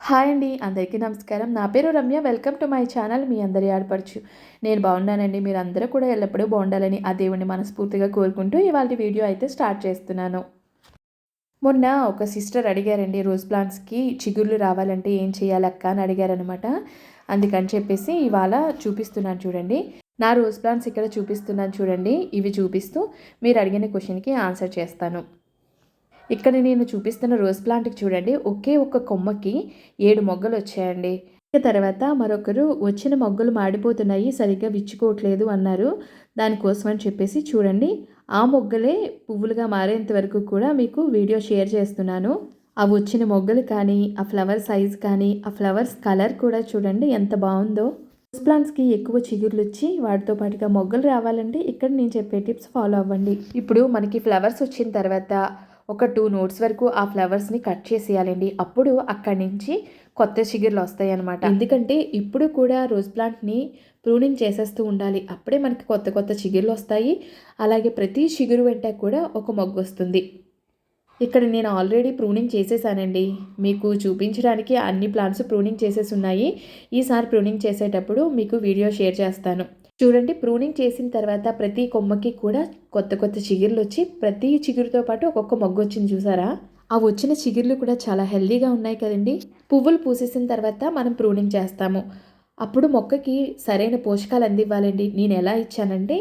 Hi అండి అందరికీ నమస్కారం. నా పేరు Ramya. Welcome to my channel. మీ అందరి ఆడపడుచు నేను బాగున్నానండి. మీరు అందరూ కూడా ఎల్లప్పుడూ బాగుండాలని ఆ దేవుణ్ణి మనస్ఫూర్తిగా కోరుకుంటూ ఇవాళ వీడియో అయితే స్టార్ట్ చేస్తున్నాను. మొన్న ఒక సిస్టర్ అడిగారండి రోజ్ ప్లాంట్స్కి చిగుర్లు రావాలంటే ఏం చేయాలక్క అని అడిగారనమాట అందుకని చెప్పేసి ఇవాళ చూపిస్తున్నాను చూడండి. నా రోజ్ ప్లాంట్స్ ఇక్కడ చూపిస్తున్నాను చూడండి. ఇవి చూపిస్తూ మీరు అడిగిన క్వశ్చన్కి ఆన్సర్ చేస్తాను. ఇక్కడ నేను చూపిస్తున్న రోజ్ ప్లాంట్కి చూడండి. ఒకే ఒక కొమ్మకి ఏడు మొగ్గలు వచ్చాయండి. తర్వాత మరొకరు వచ్చిన మొగ్గలు మాడిపోతున్నాయి సరిగ్గా విచ్చుకోవట్లేదు అన్నారు. దానికోసం అని చెప్పేసి చూడండి. ఆ మొగ్గలే పువ్వులుగా మారేంత వరకు కూడా మీకు వీడియో షేర్ చేస్తున్నాను. ఆ వచ్చిన మొగ్గలు కానీ ఆ ఫ్లవర్ సైజ్ కానీ ఆ ఫ్లవర్స్ కలర్ కూడా చూడండి ఎంత బాగుందో. రోజ్ ప్లాంట్స్కి ఎక్కువ చిగుర్లు వచ్చి వాటితో పాటుగా మొగ్గలు రావాలంటే ఇక్కడ నేను చెప్పే టిప్స్ ఫాలో అవ్వండి. ఇప్పుడు మనకి ఫ్లవర్స్ వచ్చిన తర్వాత ఒక టూ నోట్స్ వరకు ఆ ఫ్లవర్స్ని కట్ చేసేయాలండి. అప్పుడు అక్కడి నుంచి కొత్త చిగుర్లు వస్తాయి అనమాట ఎందుకంటే ఇప్పుడు కూడా రోజ్ ప్లాంట్ని ప్రూనింగ్ చేసేస్తూ ఉండాలి. అప్పుడే మనకి కొత్త కొత్త చిగుర్లు వస్తాయి. అలాగే ప్రతి చిగురు వెంట కూడా ఒక మొగ్గు వస్తుంది. ఇక్కడ నేను ఆల్రెడీ ప్రూనింగ్ చేసేసానండి. మీకు చూపించడానికి అన్ని ప్లాంట్స్ ప్రూనింగ్ చేసేసి ఉన్నాయి. ఈసారి ప్రూనింగ్ చేసేటప్పుడు మీకు వీడియో షేర్ చేస్తాను. చూడండి ప్రూనింగ్ చేసిన తర్వాత ప్రతి కొమ్మకి కూడా కొత్త కొత్త చిగుర్లు వచ్చి ప్రతి చిగురుతో పాటు ఒక్కొక్క మొగ్గు వచ్చింది చూసారా? ఆ వచ్చిన చిగుర్లు కూడా చాలా హెల్దీగా ఉన్నాయి కదండి. పువ్వులు పూసేసిన తర్వాత మనం ప్రూనింగ్ చేస్తాము. అప్పుడు మొక్కకి సరైన పోషకాలు అందివ్వాలండి. నేను ఎలా ఇచ్చానంటే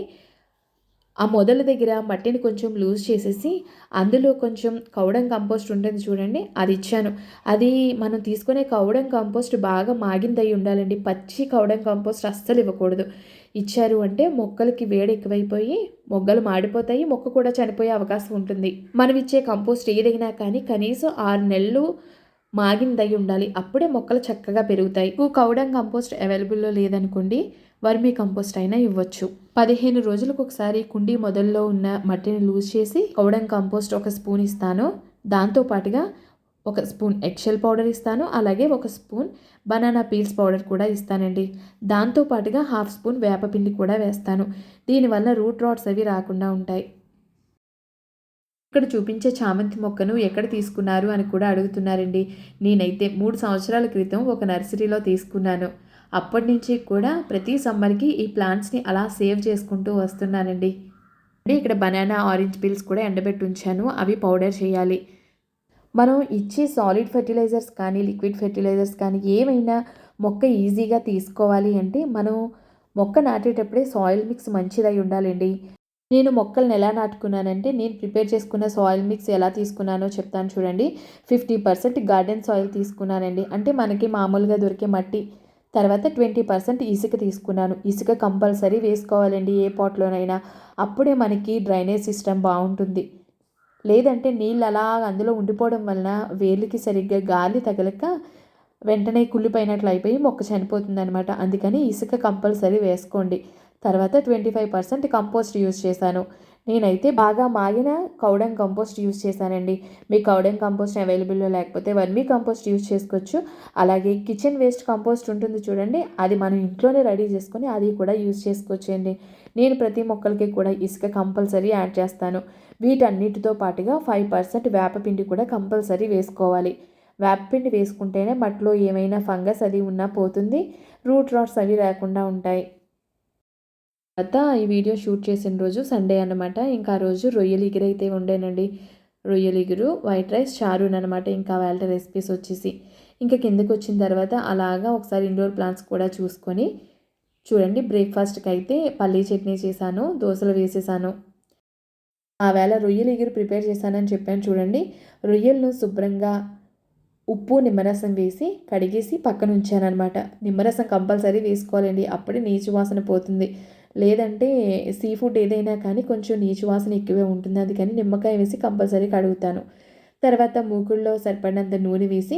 ఆ మొదల దగ్గర మట్టిని కొంచెం లూజ్ చేసేసి అందులో కొంచెం కౌడం కంపోస్ట్ ఉంటుంది చూడండి అది ఇచ్చాను. అది మనం తీసుకునే కౌడం కంపోస్ట్ బాగా మాగిందయి ఉండాలండి. పచ్చి కౌడం కంపోస్ట్ అస్సలు ఇవ్వకూడదు. ఇచ్చారు అంటే మొక్కలకి వేడి ఎక్కువైపోయి మొగ్గలు మాడిపోతాయి మొక్క కూడా చనిపోయే అవకాశం ఉంటుంది. మనం ఇచ్చే కంపోస్ట్ ఏదైనా కానీ కనీసం ఆరు నెలలు మాగిందై ఉండాలి. అప్పుడే మొక్కలు చక్కగా పెరుగుతాయి. కౌడం కంపోస్ట్ అవైలబుల్లో లేదనుకోండి వర్మీ కంపోస్ట్ అయినా ఇవ్వచ్చు. పదిహేను రోజులకు ఒకసారి కుండీ మొదల్లో ఉన్న మట్టిని లూజ్ చేసి కౌడం కంపోస్ట్ ఒక స్పూన్ ఇస్తాను. దాంతోపాటుగా ఒక స్పూన్ ఎక్షెల్ పౌడర్ ఇస్తాను అలాగే ఒక స్పూన్ బనానా పీల్స్ పౌడర్ కూడా ఇస్తానండి. దాంతోపాటుగా హాఫ్ స్పూన్ వేపపిండి కూడా వేస్తాను. దీనివల్ల రూట్ రాట్స్ అవి రాకుండా ఉంటాయి. ఇక్కడ చూపించే చామంతి మొక్కను ఎక్కడ తీసుకున్నారు అని కూడా అడుగుతున్నారండి. నేనైతే మూడు సంవత్సరాల క్రితం ఒక నర్సరీలో తీసుకున్నాను. అప్పటి నుంచి కూడా ప్రతి సమ్మర్కి ఈ ప్లాంట్స్ని అలా సేవ్ చేసుకుంటూ వస్తున్నానండి. ఇక్కడ బనానా ఆరెంజ్ పీల్స్ కూడా ఎండబెట్టి ఉంచాను. అవి పౌడర్ చేయాలి. మనం ఇచ్చే సాలిడ్ ఫెర్టిలైజర్స్ కానీ లిక్విడ్ ఫెర్టిలైజర్స్ కానీ ఏమైనా మొక్క ఈజీగా తీసుకోవాలి అంటే మనం మొక్క నాటేటప్పుడే సాయిల్ మిక్స్ మంచిదై ఉండాలండి. నేను మొక్కలను ఎలా నాటుకున్నానంటే నేను ప్రిపేర్ చేసుకున్న సాయిల్ మిక్స్ ఎలా తీసుకున్నానో చెప్తాను చూడండి. ఫిఫ్టీ పర్సెంట్ గార్డెన్ సాయిల్ తీసుకున్నానండి. అంటే మనకి మామూలుగా దొరికే మట్టి తర్వాత ట్వంటీ పర్సెంట్ ఇసుక తీసుకున్నాను. ఇసుక కంపల్సరీ వేసుకోవాలండి ఏ పాట్లోనైనా అప్పుడే మనకి డ్రైనేజ్ సిస్టమ్ బాగుంటుంది. లేదంటే నీళ్ళు అలా అందులో ఉండిపోవడం వలన వేలికి సరిగ్గా గాలి తగలక వెంటనే కుళ్ళిపోయినట్లు అయిపోయి మొక్క చనిపోతుంది అనమాట అందుకని ఇసుక కంపల్సరీ వేసుకోండి. తర్వాత twenty five percent compost use చేశాను. నేనైతే బాగా మాగిన కౌడంగ్ కంపోస్ట్ యూజ్ చేశానండి. మీ కౌడెం కంపోస్ట్ అవైలబుల్లో లేకపోతే వర్మీ కంపోస్ట్ యూజ్ చేసుకోవచ్చు. అలాగే కిచెన్ వేస్ట్ కంపోస్ట్ ఉంటుంది చూడండి అది మనం ఇంట్లోనే రెడీ చేసుకొని అది కూడా యూస్ చేసుకోవచ్చండి. నేను ప్రతి మొక్కలకి కూడా ఇసుక కంపల్సరీ యాడ్ చేస్తాను. వీటన్నిటితో పాటుగా ఫైవ్ పర్సెంట్ వేపపిండి కూడా కంపల్సరీ వేసుకోవాలి. వేపపిండి వేసుకుంటేనే మట్లో ఏమైనా ఫంగస్ అది ఉన్నా పోతుంది రూట్ రాట్స్ అవి లేకుండా ఉంటాయి. తర్వాత ఈ వీడియో షూట్ చేసిన రోజు సండే అనమాట ఇంకా ఆ రోజు రొయ్యలు ఎగురైతే ఉండేనండి. రొయ్యలు ఎగురు వైట్ రైస్ షారూన్ అనమాట ఇంకా వాళ్ళ రెసిపీస్ వచ్చేసి. ఇంకా కిందకి వచ్చిన తర్వాత అలాగా ఒకసారి ఇండోర్ ప్లాంట్స్ కూడా చూసుకొని చూడండి. బ్రేక్ఫాస్ట్కి అయితే పల్లీ చట్నీ చేశాను దోశలు వేసేసాను. ఆ వేళ రొయ్యలు ఎగిరి ప్రిపేర్ చేశానని చెప్పాను చూడండి. రొయ్యలను శుభ్రంగా ఉప్పు నిమ్మరసం వేసి కడిగేసి పక్కన ఉంచానమాట నిమ్మరసం కంపల్సరీ వేసుకోవాలండి. అప్పుడే నీచు వాసన పోతుంది. లేదంటే సీ ఫుడ్ ఏదైనా కానీ కొంచెం నీచు వాసన ఎక్కువే ఉంటుంది. అది కానీ నిమ్మకాయ వేసి కంపల్సరీ కడుగుతాను. తర్వాత మూకుల్లో సరిపడినంత నూనె వేసి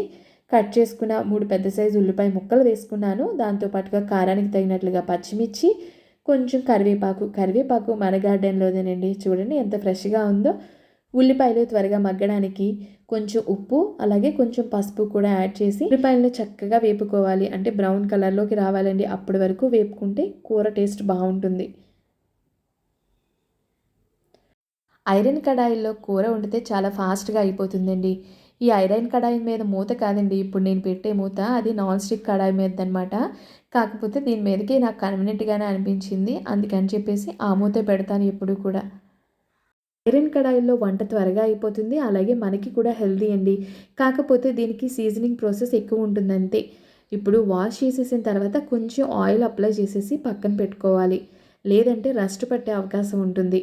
కట్ చేసుకున్న మూడు పెద్ద సైజు ఉల్లిపాయ ముక్కలు వేసుకున్నాను. దాంతోపాటుగా కారానికి తగినట్లుగా పచ్చిమిర్చి కొంచెం కరివేపాకు కరివేపాకు మన గార్డెన్లోదేనండి. చూడండి ఎంత ఫ్రెష్గా ఉందో. ఉల్లిపాయలు త్వరగా మగ్గడానికి కొంచెం ఉప్పు అలాగే కొంచెం పసుపు కూడా యాడ్ చేసి ఉల్లిపాయలను చక్కగా వేపుకోవాలి. అంటే బ్రౌన్ కలర్లోకి రావాలండి. అప్పటి వరకు వేపుకుంటే కూర టేస్ట్ బాగుంటుంది. ఐరన్ కడాయిల్లో కూర వండితే చాలా ఫాస్ట్గా అయిపోతుందండి. ఈ ఐరన్ కడాయి మీద మూత కాదండి. ఇప్పుడు నేను పెట్టే మూత అది నాన్ స్టిక్ కడాయి మీద అనమాట కాకపోతే దీని మీదకి నాకు కన్వీనియంట్గానే అనిపించింది. అందుకని చెప్పేసి ఆ మూత పెడతాను ఎప్పుడు కూడా. ఐరన్ కడాయిల్లో వంట త్వరగా అయిపోతుంది. అలాగే మనకి కూడా హెల్దీ అండి. కాకపోతే దీనికి సీజనింగ్ ప్రాసెస్ ఎక్కువ ఉంటుంది అంతే. ఇప్పుడు వాష్ చేసేసిన తర్వాత కొంచెం ఆయిల్ అప్లై చేసేసి పక్కన పెట్టుకోవాలి. లేదంటే రస్ట్ పట్టే అవకాశం ఉంటుంది.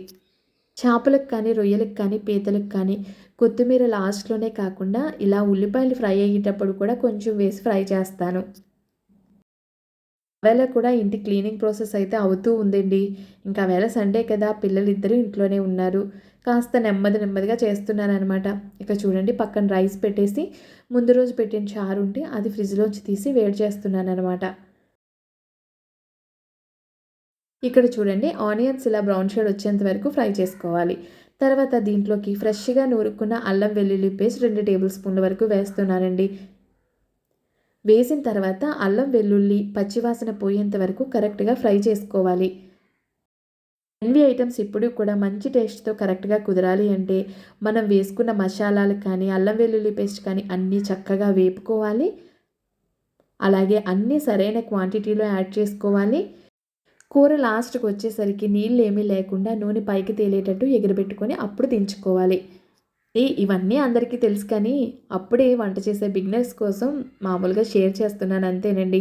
చేపలకు కానీ రొయ్యలకు కానీ పీతలకు కానీ కొత్తిమీర లాస్ట్లోనే కాకుండా ఇలా ఉల్లిపాయలు ఫ్రై అయ్యేటప్పుడు కూడా కొంచెం వేసి ఫ్రై చేస్తాను. వేళ కూడా ఇంటి క్లీనింగ్ ప్రాసెస్ అయితే అవుతూ ఉందండి. ఇంకా వేళ సండే కదా పిల్లలు ఇద్దరు ఇంట్లోనే ఉన్నారు. కాస్త నెమ్మది నెమ్మదిగా చేస్తున్నాను అనమాట ఇక చూడండి పక్కన రైస్ పెట్టేసి ముందు రోజు పెట్టిన చారు ఉంటే అది ఫ్రిడ్జ్లోంచి తీసి వేడి చేస్తున్నాను ఇక్కడ చూడండి ఆనియన్స్ ఇలా బ్రౌన్ షేడ్ వచ్చేంత వరకు ఫ్రై చేసుకోవాలి. తర్వాత దీంట్లోకి ఫ్రెష్గా నూరుకున్న అల్లం వెల్లుల్లి పేస్ట్ రెండు టేబుల్ స్పూన్ల వరకు వేస్తున్నానండి. వేసిన తర్వాత అల్లం వెల్లుల్లి పచ్చివాసన పోయేంత వరకు కరెక్ట్గా ఫ్రై చేసుకోవాలి. ఎన్వి ఐటమ్స్ ఇప్పుడు కూడా మంచి టేస్ట్తో కరెక్ట్గా కుదరాలి అంటే మనం వేసుకున్న మసాలాలు కానీ అల్లం వెల్లుల్లి పేస్ట్ కానీ అన్నీ చక్కగా వేపుకోవాలి. అలాగే అన్నీ సరైన క్వాంటిటీలో యాడ్ చేసుకోవాలి. కూర లాస్ట్కి వచ్చేసరికి నీళ్ళు ఏమీ లేకుండా నూనె పైకి తేలేటట్టు ఎగరబెట్టుకొని అప్పుడు దించుకోవాలి. ఏ ఇవన్నీ అందరికీ తెలుసు కానీ అప్పుడే వంట చేసే బిగినర్స్ కోసం మామూలుగా షేర్ చేస్తున్నాను అంతేనండి.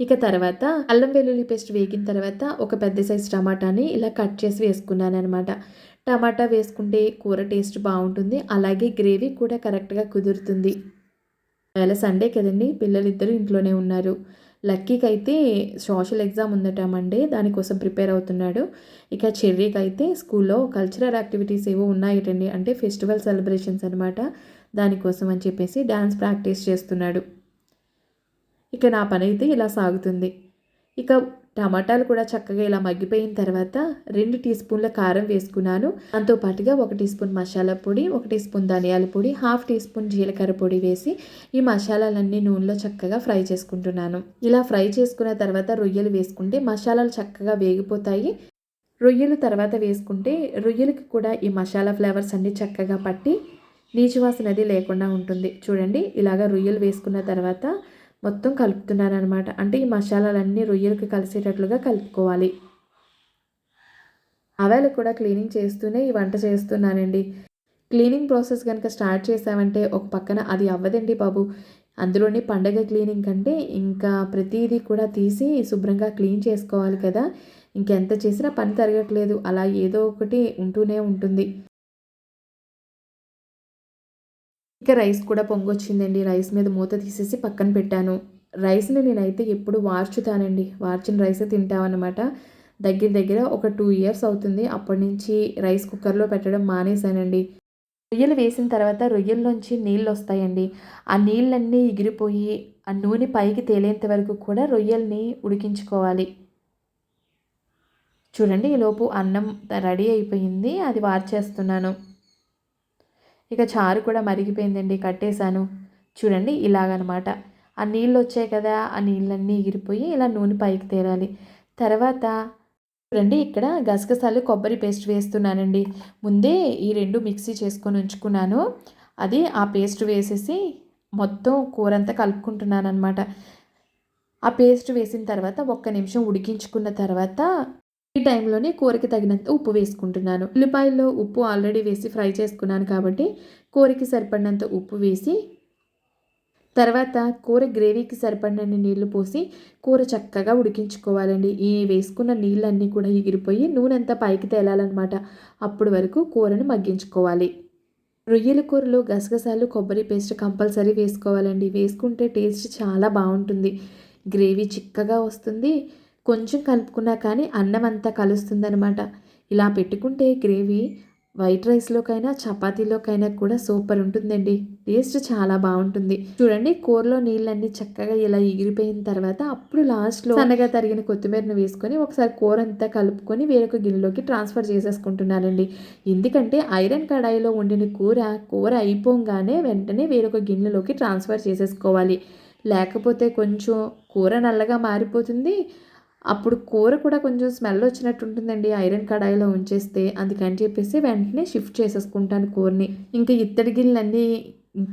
ఇక తర్వాత అల్లం వెల్లుల్లి పేస్ట్ వేగిన తర్వాత ఒక పెద్ద సైజ్ టమాటాని ఇలా కట్ చేసి వేసుకున్నాను అనమాట టమాటా వేసుకుంటే కూర టేస్ట్ బాగుంటుంది అలాగే గ్రేవీ కూడా కరెక్ట్గా కుదురుతుంది. వేళ సండే కదండి పిల్లలిద్దరూ ఇంట్లోనే ఉన్నారు. లక్కీకి అయితే సోషల్ ఎగ్జామ్ ఉందటమండి. దానికోసం ప్రిపేర్ అవుతున్నాడు. ఇక చెర్రీకి అయితే స్కూల్లో కల్చరల్ యాక్టివిటీస్ ఏవో ఉన్నాయటండి. అంటే ఫెస్టివల్ సెలబ్రేషన్స్ అనమాట దానికోసం అని చెప్పేసి డ్యాన్స్ ప్రాక్టీస్ చేస్తున్నాడు. ఇక నా పని అయితే ఇలా సాగుతుంది. ఇక టమాటాలు కూడా చక్కగా ఇలా మగ్గిపోయిన తర్వాత రెండు టీ స్పూన్ల కారం వేసుకున్నాను. దాంతో పాటుగా ఒక టీ స్పూన్ మసాలా పొడి ఒక టీ స్పూన్ ధనియాల పొడి హాఫ్ టీ స్పూన్ జీలకర్ర పొడి వేసి ఈ మసాలాలన్నీ నూనెలో చక్కగా ఫ్రై చేసుకుంటున్నాను. ఇలా ఫ్రై చేసుకున్న తర్వాత రొయ్యలు వేసుకుంటే మసాలాలు చక్కగా వేగిపోతాయి. రొయ్యలు తర్వాత వేసుకుంటే రొయ్యలకి కూడా ఈ మసాలా ఫ్లేవర్స్ అన్నీ చక్కగా పట్టి నీచువాసన అది లేకుండా ఉంటుంది. చూడండి ఇలాగ రొయ్యలు వేసుకున్న తర్వాత మొత్తం కలుపుతున్నాను అనమాట అంటే ఈ మసాలాలన్నీ రొయ్యలకి కలిసేటట్లుగా కలుపుకోవాలి. అవేళ కూడా క్లీనింగ్ చేస్తూనే ఈ వంట చేస్తున్నానండి. క్లీనింగ్ ప్రాసెస్ కనుక స్టార్ట్ చేసామంటే ఒక పక్కన అది అవ్వదండి బాబు. అందులోని పండగ క్లీనింగ్ కంటే ఇంకా ప్రతిదీ కూడా తీసి శుభ్రంగా క్లీన్ చేసుకోవాలి కదా. ఇంకెంత చేసినా పని తరగట్లేదు అలా ఏదో ఒకటి ఉంటూనే ఉంటుంది. ఇంకా రైస్ కూడా పొంగొచ్చిందండి. రైస్ మీద మూత తీసేసి పక్కన పెట్టాను. రైస్ని నేనైతే ఎప్పుడు వార్చుతానండి. వార్చిన రైసే తింటామన్నమాట దగ్గర దగ్గర ఒక టూ ఇయర్స్ అవుతుంది. అప్పటి నుంచి రైస్ కుక్కర్లో పెట్టడం మానేశానండి. రొయ్యలు వేసిన తర్వాత రొయ్యల్లోంచి నీళ్ళు వస్తాయండి ఆ నీళ్ళన్నీ ఎగిరిపోయి ఆ నూనె పైకి తేలేంత వరకు కూడా రొయ్యల్ని ఉడికించుకోవాలి. చూడండి ఈలోపు అన్నం రెడీ అయిపోయింది. అది వార్చేస్తున్నాను. ఇక చారు కూడా మరిగిపోయిందండి కట్టేశాను. చూడండి ఇలాగనమాట. ఆ నీళ్ళు వచ్చాయి కదా ఆ నీళ్ళన్నీ ఎగిరిపోయి ఇలా నూనె పైకి తేరాలి తర్వాత చూడండి ఇక్కడ గసగసాలు కొబ్బరి పేస్ట్ వేస్తున్నానండి. ముందే ఈ రెండు మిక్సీ చేసుకొని ఉంచుకున్నాను. అది ఆ పేస్ట్ వేసేసి మొత్తం కూర అంతా కలుపుకుంటున్నాను అనమాట ఆ పేస్ట్ వేసిన తర్వాత ఒక్క నిమిషం ఉడికించుకున్న తర్వాత ఈ టైంలోనే కూరకి తగినంత ఉప్పు వేసుకుంటున్నాను. ఉల్లిపాయల్లో ఉప్పు ఆల్రెడీ వేసి ఫ్రై చేసుకున్నాను కాబట్టి కూరకి సరిపడినంత ఉప్పు వేసి తర్వాత కూర గ్రేవీకి సరిపడినన్ని నీళ్ళు పోసి కూర చక్కగా ఉడికించుకోవాలండి. ఈ వేసుకున్న నీళ్ళన్నీ కూడా ఎగిరిపోయి నూనె అంతా పైకి తేలాలన్నమాట. అప్పటి వరకు కూరను మగ్గించుకోవాలి. రొయ్యల కూరలో గసగసాలు కొబ్బరి పేస్ట్ కంపల్సరీ వేసుకోవాలండి. వేసుకుంటే టేస్ట్ చాలా బాగుంటుంది. గ్రేవీ చిక్కగా వస్తుంది. కొంచెం కలుపుకున్నా కానీ అన్నం అంతా కలుస్తుందనమాట ఇలా పెట్టుకుంటే గ్రేవీ వైట్ రైస్లోకైనా చపాతీలోకైనా కూడా సూపర్ ఉంటుందండి. టేస్ట్ చాలా బాగుంటుంది. చూడండి కూరలో నీళ్ళన్నీ చక్కగా ఇలా ఎగిరిపోయిన తర్వాత అప్పుడు లాస్ట్లో సన్నగా తరిగిన కొత్తిమీరను వేసుకొని ఒకసారి కూర అంతా కలుపుకొని వేరొక గిన్నెలోకి ట్రాన్స్ఫర్ చేసేసుకుంటున్నానండి. ఎందుకంటే ఐరన్ కడాయిలో వండిన కూర కూర అయిపోగానే వెంటనే వేరొక గిన్నెలోకి ట్రాన్స్ఫర్ చేసేసుకోవాలి. లేకపోతే కొంచెం కూర నల్లగా మారిపోతుంది. అప్పుడు కూర కూడా కొంచెం స్మెల్ వచ్చినట్టు ఉంటుందండి ఐరన్ కడాయిలో ఉంచేస్తే అందుకని చెప్పేసి వెంటనే షిఫ్ట్ చేసేసుకుంటాను కూరని. ఇంకా ఇత్తడి గిన్నెలన్నీ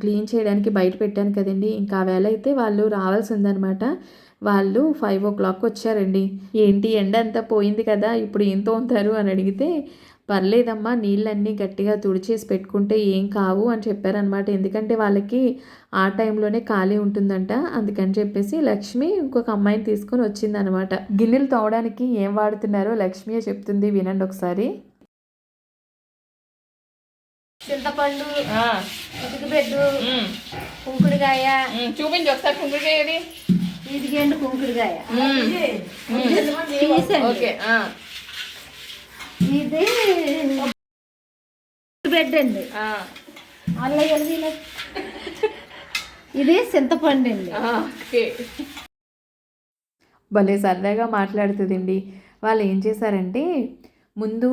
క్లీన్ చేయడానికి బయట పెట్టాను కదండి. ఇంకా వేళ అయితే వాళ్ళు రావాల్సి ఉందనమాట వాళ్ళు ఫైవ్ ఓ క్లాక్ వచ్చారండి. ఏంటి ఎండ అంతా పోయింది కదా ఇప్పుడు ఏం తోముతారు అని అడిగితే పర్లేదమ్మా నీళ్ళన్నీ గట్టిగా తుడిచేసి పెట్టుకుంటే ఏం కావు అని చెప్పారనమాట ఎందుకంటే వాళ్ళకి ఆ టైంలోనే ఖాళీ ఉంటుందంట. అందుకని చెప్పేసి లక్ష్మి ఇంకొక అమ్మాయిని తీసుకొని వచ్చిందనమాట గిన్నెలు తోవడానికి ఏం వాడుతున్నారో లక్ష్మియే చెప్తుంది. వినండి ఒకసారి. చింతపండు ఉతికిబెడ్డు కుంకుడుకాయ. చూపించి ఒకసారి కుంకుడుకాయ ఏది? ఇదిగేండు కుంకుడుకాయ. ఓకే ఇది బెడ్ అండి. ఇది చింతపండు అండి. ఓకే. భలే సరదాగా మాట్లాడుతుందండి. వాళ్ళు ఏం చేశారంటే ముందు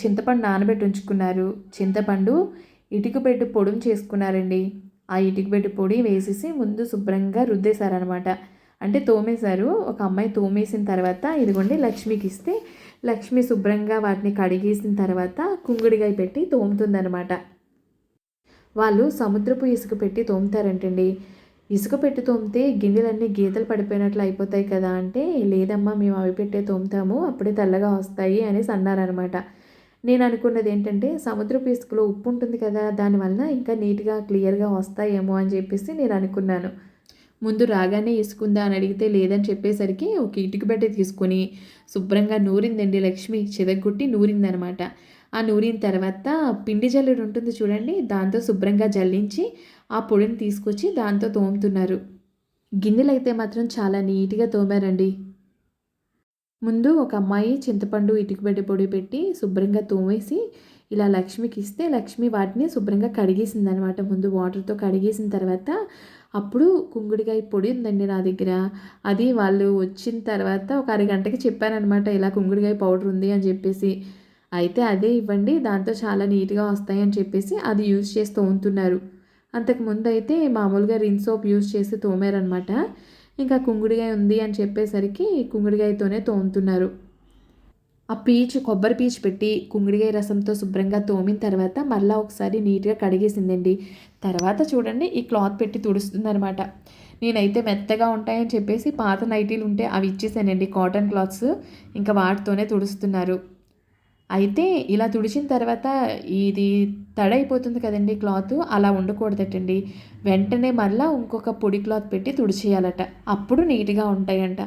చింతపండు నానబెట్టి ఉంచుకున్నారు. చింతపండు ఇటుకబెట్టు పొడిని చేసుకున్నారండి. ఆ ఇటుకబెట్టు పొడి వేసేసి ముందు శుభ్రంగా రుద్దేశారనమాట అంటే తోమేశారు. ఒక అమ్మాయి తోమేసిన తర్వాత ఇదిగోండి లక్ష్మికి ఇస్తే లక్ష్మి శుభ్రంగా వాటిని కడిగేసిన తర్వాత కుంగుడిగాయ పెట్టి తోముతుందనమాట వాళ్ళు సముద్రపు ఇసుక పెట్టి తోముతారంటండి. ఇసుక పెట్టి తోమితే గిన్నెలన్నీ గీతలు పడిపోయినట్లు అయిపోతాయి కదా అంటే లేదమ్మా మేము అవి పెట్టే తోముతాము అప్పుడే తెల్లగా వస్తాయి అనేసి అన్నారనమాట నేను అనుకున్నది ఏంటంటే సముద్రపు ఇసుకలో ఉప్పు ఉంటుంది కదా దానివల్ల ఇంకా నీట్గా క్లియర్గా వస్తాయేమో అని చెప్పేసి నేను అనుకున్నాను. ముందు రాగానే ఇసుకుందా అని అడిగితే లేదని చెప్పేసరికి ఒక ఇటుక బెట్ట తీసుకొని శుభ్రంగా నూరిందండి లక్ష్మి చెదగొట్టి నూరిందనమాట. ఆ నూరిన తర్వాత పిండి జల్లుడు ఉంటుంది చూడండి దాంతో శుభ్రంగా జల్లించి ఆ పొడిని తీసుకొచ్చి దాంతో తోముతున్నారు. గిన్నెలు అయితే మాత్రం చాలా నీట్గా తోమారండి. ముందు ఒక అమ్మాయి చింతపండు ఇటుకబెట్టి పొడి పెట్టి శుభ్రంగా తోమేసి ఇలా లక్ష్మికి ఇస్తే లక్ష్మి వాటిని శుభ్రంగా కడిగేసింది అనమాట ముందు వాటర్తో కడిగేసిన తర్వాత అప్పుడు కుంగుడికాయ పొడి ఉందండి నా దగ్గర. అది వాళ్ళు వచ్చిన తర్వాత ఒక అరగంటకి చెప్పానమాట ఇలా కుంగుడికాయ పౌడర్ ఉంది అని చెప్పేసి. అయితే అదే ఇవ్వండి దాంతో చాలా నీట్గా వస్తాయి అని చెప్పేసి అది యూజ్ చేసి తోముతున్నారు. అంతకుముందు అయితే మామూలుగా రిన్ సోప్ యూజ్ చేసి తోమారనమాట ఇంకా కుంగుడికాయ ఉంది అని చెప్పేసరికి కుంగుడికాయతోనే తోముతున్నారు. ఆ పీచు కొబ్బరి పీచు పెట్టి కుంగుడికాయ రసంతో శుభ్రంగా తోమిన తర్వాత మళ్ళీ ఒకసారి నీట్గా కడిగేసిందండి. తర్వాత చూడండి ఈ క్లాత్ పెట్టి తుడుస్తుందనమాట నేనైతే మెత్తగా ఉంటాయని చెప్పేసి పాత నైటీలు ఉంటే అవి ఇచ్చేసానండి కాటన్ క్లాత్స్. ఇంకా వాటితోనే తుడుస్తున్నారు. అయితే ఇలా తుడిచిన తర్వాత ఇది తడైపోతుంది కదండి క్లాత్ అలా ఉండకూడదటండి. వెంటనే మళ్ళీ ఇంకొక పొడి క్లాత్ పెట్టి తుడిచేయాలట. అప్పుడు నీట్గా ఉంటాయంట.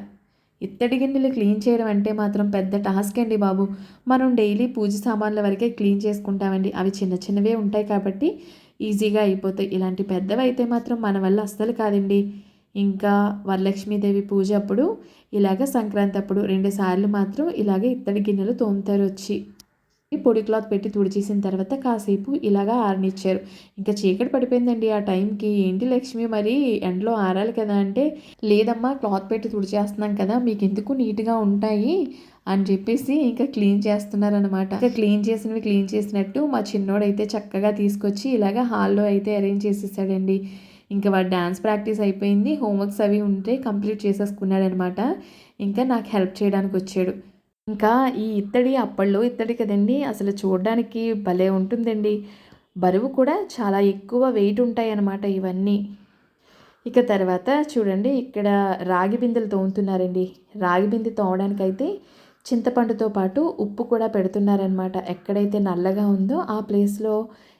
ఇత్తడి గిన్నెలు క్లీన్ చేయడం అంటే మాత్రం పెద్ద టాస్క్ అండి బాబు. మనం డైలీ పూజ సామాన్ల వరకే క్లీన్ చేసుకుంటామండి. అవి చిన్న చిన్నవే ఉంటాయి కాబట్టి ఈజీగా అయిపోతాయి. ఇలాంటి పెద్దవి అయితే మాత్రం మన వల్ల అస్సలు కాదండి. ఇంకా వరలక్ష్మీదేవి పూజ అప్పుడు ఇలాగ సంక్రాంతి అప్పుడు రెండుసార్లు మాత్రం ఇలాగే ఇత్తడి గిన్నెలు తోముతారు వచ్చి. పొడి క్లాత్ పెట్టి తుడిచేసిన తర్వాత కాసేపు ఇలాగా ఆరనిచ్చారు. ఇంకా చీకటి పడిపోయిందండి ఆ టైంకి. ఏంటి లక్ష్మి మరి ఎండలో ఆరాలి కదా అంటే లేదమ్మా క్లాత్ పెట్టి తుడిచేస్తున్నాం కదా మీకు ఎందుకు నీట్గా ఉంటాయి? అని చెప్పేసి ఇంకా క్లీన్ చేస్తున్నారనమాట ఇంకా క్లీన్ చేసినవి క్లీన్ చేసినట్టు మా చిన్నోడైతే చక్కగా తీసుకొచ్చి ఇలాగ హాల్లో అయితే అరేంజ్ చేసేసాడండి. ఇంకా వాడు డ్యాన్స్ ప్రాక్టీస్ అయిపోయింది. హోంవర్క్స్ అవి ఉంటే కంప్లీట్ చేసేసుకున్నాడనమాట ఇంకా నాకు హెల్ప్ చేయడానికి వచ్చాడు ఇంకా ఈ ఇత్తడి అప్పట్లో ఇత్తడి కదండి అసలు చూడడానికి భలే ఉంటుందండి. బరువు కూడా చాలా ఎక్కువ వెయిట్ ఉంటాయి అన్నమాట ఇవన్నీ. ఇక తర్వాత చూడండి ఇక్కడ రాగి బిందెలు తోముతున్నారండి. రాగి బిందె తోమడానికైతే చింతపండుతో పాటు ఉప్పు కూడా పెడుతున్నారనమాట ఎక్కడైతే నల్లగా ఉందో ఆ ప్లేస్లో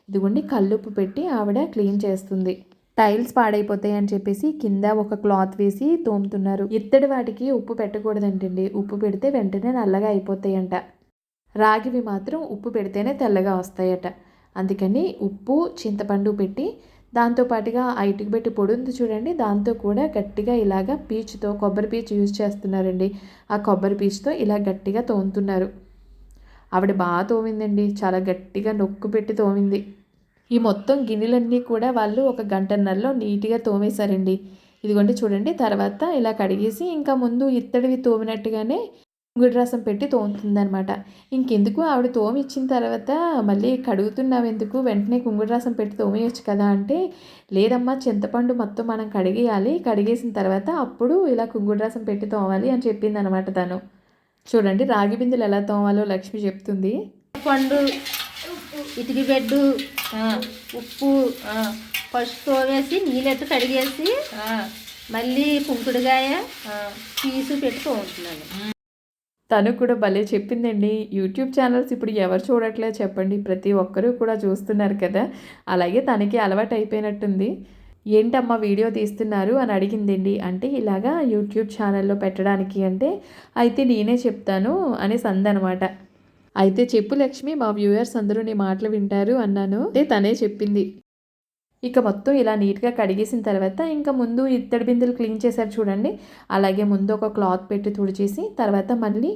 ఇదిగోండి కల్లుప్పు పెట్టి ఆవిడ క్లీన్ చేస్తుంది. టైల్స్ పాడైపోతాయి అని చెప్పేసి కింద ఒక క్లాత్ వేసి తోముతున్నారు. ఇత్తడి వాటికి ఉప్పు పెట్టకూడదంటండి. ఉప్పు పెడితే వెంటనే నల్లగా అయిపోతాయంట. రాగివి మాత్రం ఉప్పు పెడితేనే తెల్లగా వస్తాయట. అందుకని ఉప్పు చింతపండు పెట్టి దాంతో పాటుగా ఆ పెట్టి పొడి ఉంది చూడండి. దాంతో కూడా గట్టిగా ఇలాగా పీచుతో కొబ్బరి పీచు యూజ్ చేస్తున్నారండి. ఆ కొబ్బరి పీచుతో ఇలా గట్టిగా తోముతున్నారు. ఆవిడ బాగా తోమిందండి. చాలా గట్టిగా నొక్కు పెట్టి తోమింది. ఈ మొత్తం గిన్నెలన్నీ కూడా వాళ్ళు ఒక గంటన్నరలో నీట్గా తోమేశారండి. ఇదిగోండి చూడండి తర్వాత ఇలా కడిగేసి ఇంకా ముందు ఇత్తడివి తోమినట్టుగానే గుడి రసం పెట్టి తోముతుందనమాట ఇంకెందుకు? ఆవిడ తోమి ఇచ్చిన తర్వాత మళ్ళీ కడుగుతున్నావు ఎందుకు? వెంటనే కుంగుడు రసం పెట్టి తోమేయచ్చు కదా అంటే లేదమ్మా చింతపండు మొత్తం మనం కడిగేయాలి. కడిగేసిన తర్వాత అప్పుడు ఇలా కుంగుడు రసం పెట్టి తోమాలి అని చెప్పింది అనమాట తను. చూడండి రాగి బిందులు ఎలా తోమాలో లక్ష్మి చెప్తుంది. పండు ఇటుకి బెడ్డు ఉప్పు ఫస్ట్ తోవేసి నీళ్ళెట్టు కడిగేసి మళ్ళీ కుంకుడుగాయ పీసు పెట్టి తోముతున్నాను తను కూడా భలే చెప్పిందండి. యూట్యూబ్ ఛానల్స్ ఇప్పుడు ఎవరు చూడట్లేదు చెప్పండి. ప్రతి ఒక్కరూ కూడా చూస్తున్నారు కదా. అలాగే తనకి అలవాటు అయిపోయినట్టుంది. ఏంటమ్మా వీడియో తీస్తున్నారు అని అడిగిందండి. అంటే ఇలాగా యూట్యూబ్ ఛానల్లో పెట్టడానికి అంటే అయితే నేనే చెప్తాను అనేసి అందనమాట అయితే చెప్పు లక్ష్మి మా వ్యూయర్స్ అందరూ నీ మాటలు వింటారు అన్నాను. అంటే తనే చెప్పింది. ఇక మొత్తం ఇలా నీట్గా కడిగేసిన తర్వాత ఇంకా ముందు ఇత్తడి బిందెలు క్లీన్ చేశారు చూడండి. అలాగే ముందు ఒక క్లాత్ పెట్టి తుడిచేసి తర్వాత మళ్ళీ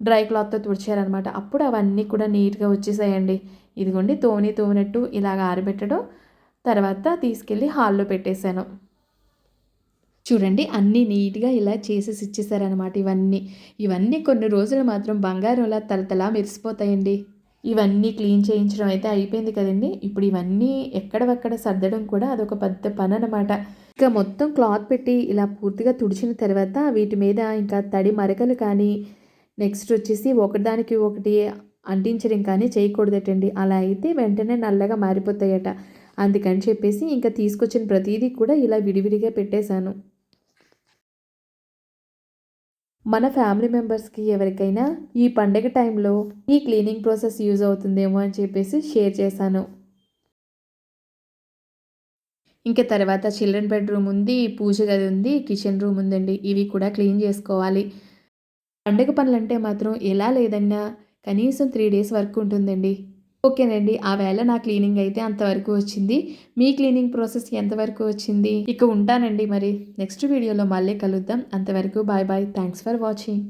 డ్రై క్లాత్తో తుడిచారనమాట అప్పుడు అవన్నీ కూడా నీట్గా వచ్చేసాయండి. ఇదిగోండి తోని తోనట్టు ఇలాగ ఆరబెట్టడం. తర్వాత తీసుకెళ్ళి హాల్లో పెట్టేశాను. చూడండి అన్నీ నీట్గా ఇలా చేసేసి ఇచ్చేసారనమాట ఇవన్నీ. ఇవన్నీ కొన్ని రోజులు మాత్రం బంగారంలా తలతలా మెరిసిపోతాయండి. ఇవన్నీ క్లీన్ చేయించడం అయితే అయిపోయింది కదండి. ఇప్పుడు ఇవన్నీ ఎక్కడవక్కడ సర్దడం కూడా అదొక పెద్ద పని అనమాట ఇంకా మొత్తం క్లాత్ పెట్టి ఇలా పూర్తిగా తుడిచిన తర్వాత వీటి మీద ఇంకా తడి మరకలు కానీ నెక్స్ట్ వచ్చేసి ఒకదానికి ఒకటి అంటించడం కానీ చేయకూడదటండి. అలా అయితే వెంటనే నల్లగా మారిపోతాయట. అందుకని చెప్పేసి ఇంకా తీసుకొచ్చిన ప్రతిదీ కూడా ఇలా విడివిడిగా పెట్టేశాను. మన ఫ్యామిలీ మెంబర్స్కి ఎవరికైనా ఈ పండగ టైంలో ఈ క్లీనింగ్ ప్రాసెస్ యూజ్ అవుతుందేమో అని చెప్పేసి షేర్ చేశాను. ఇంకా తర్వాత చిల్డ్రన్ బెడ్రూమ్ ఉంది పూజ గది ఉంది కిచెన్ రూమ్ ఉందండి. ఇవి కూడా క్లీన్ చేసుకోవాలి. పండగ పనులంటే మాత్రం ఎలా లేదన్నా కనీసం త్రీ డేస్ వరకు ఉంటుందండి. ఓకేనండి. ఆ వేళ నా క్లీనింగ్ అయితే అంతవరకు వచ్చింది. మీ క్లీనింగ్ ప్రాసెస్ ఎంతవరకు వచ్చింది? ఇక ఉంటానండి మరి. నెక్స్ట్ వీడియోలో మళ్ళీ కలుద్దాం. అంతవరకు bye bye. Thanks for watching.